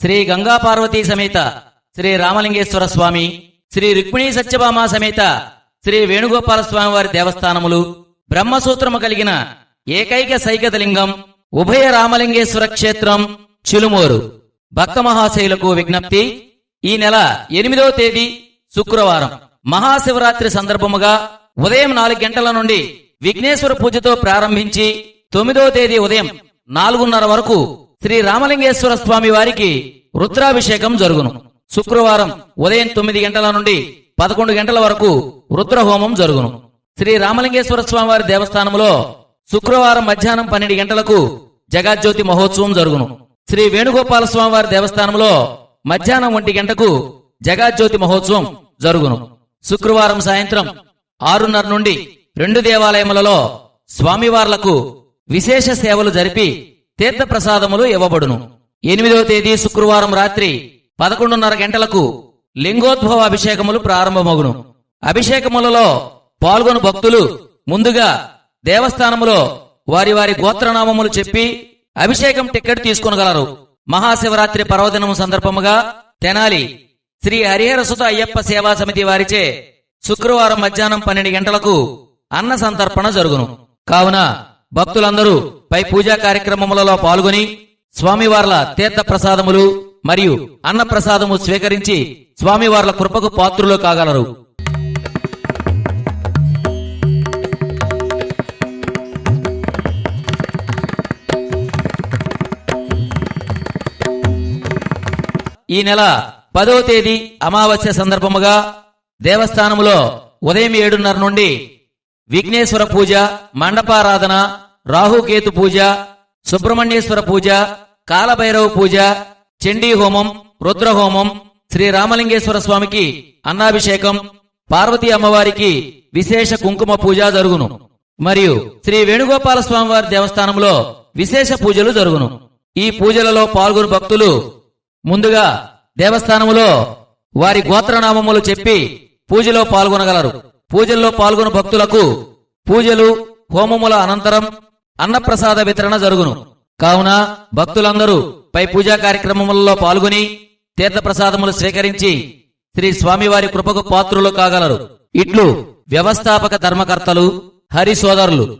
శ్రీ గంగా పార్వతీ సమేత శ్రీ రామలింగేశ్వర స్వామి శ్రీ రుక్మిణీ సత్యభామ సమేత శ్రీ వేణుగోపాల స్వామి వారి దేవస్థానములు బ్రహ్మసూత్రము కలిగిన ఏకైక సైకతలింగం ఉభయ రామలింగేశ్వర క్షేత్రం చిలుమూరు. భక్త మహాశైలకు విజ్ఞప్తి ఈ నెల ఎనిమిదవ తేదీ శుక్రవారం. మహాశివరాత్రి సందర్భముగా ఉదయం నాలుగు గంటల నుండి విఘ్నేశ్వర పూజతో ప్రారంభించి తొమ్మిదవ తేదీ ఉదయం నాలుగున్నర వరకు శ్రీ రామలింగేశ్వర స్వామి వారికి రుద్రాభిషేకం జరుగును. శుక్రవారం ఉదయం తొమ్మిది గంటల నుండి పదకొండు గంటల వరకు రుద్రహోమం జరుగును. శ్రీ రామలింగేశ్వర స్వామివారి దేవస్థానంలో శుక్రవారం మధ్యాహ్నం పన్నెండు గంటలకు జగజ్యోతి మహోత్సవం జరుగును. శ్రీ వేణుగోపాల స్వామివారి దేవస్థానంలో మధ్యాహ్నం ఒంటి గంటకు జగజ్యోతి మహోత్సవం జరుగును. శుక్రవారం సాయంత్రం ఆరున్నర నుండి రెండు దేవాలయములలో స్వామివార్లకు విశేష సేవలు జరిపి తీర్థప్రసాదములు ఇవ్వబడును. ఎనిమిదవ తేదీ శుక్రవారం రాత్రి పదకొండున్నర గంటలకు లింగోద్భవ అభిషేకములు ప్రారంభమగును. అభిషేకములలో పాల్గొను భక్తులు ముందుగా దేవస్థానములో వారి వారి గోత్రనామములు చెప్పి అభిషేకం టిక్కెట్ తీసుకొనగలరు. మహాశివరాత్రి పర్వదినము సందర్భముగా తెనాలి శ్రీ హరిహరసుత అయ్యప్ప సేవా సమితి వారిచే శుక్రవారం మధ్యాహ్నం పన్నెండు గంటలకు అన్న సంతర్పణ జరుగును. కావున భక్తులందరూ పై పూజా కార్యక్రమములలో పాల్గొని స్వామివార్ల తీర్థ ప్రసాదములు మరియు అన్న ప్రసాదము స్వీకరించి స్వామివార్ల కృపకు పాత్రులు కాగలరు. ఈ నెల పదవ తేదీ అమావాస్య సందర్భముగా దేవస్థానములో ఉదయం ఏడున్నర నుండి విఘ్నేశ్వర పూజ మండపారాధన రాహుకేతు పూజ సుబ్రహ్మణ్యేశ్వర పూజ కాలభైరవ పూజ చండీ హోమం రుద్రహోమం శ్రీ రామలింగేశ్వర స్వామికి అన్నాభిషేకం పార్వతీ అమ్మవారికి విశేష కుంకుమ పూజ జరుగును. మరియు శ్రీ వేణుగోపాల స్వామివారి దేవస్థానంలో విశేష పూజలు జరుగును. ఈ పూజలలో పాల్గొను భక్తులు ముందుగా దేవస్థానములో వారి గోత్రనామములు చెప్పి పూజలో పాల్గొనగలరు. పూజల్లో పాల్గొన భక్తులకు పూజలు హోమముల అనంతరం అన్నప్రసాద వితరణ జరుగును. కావున భక్తులందరూ పై పూజా కార్యక్రమములలో పాల్గొని తీర్థప్రసాదములు స్వీకరించి శ్రీ స్వామివారి కృపకు పాత్రులు కాగలరు. ఇట్లు వ్యవస్థాపక ధర్మకర్తలు హరి సోదరులు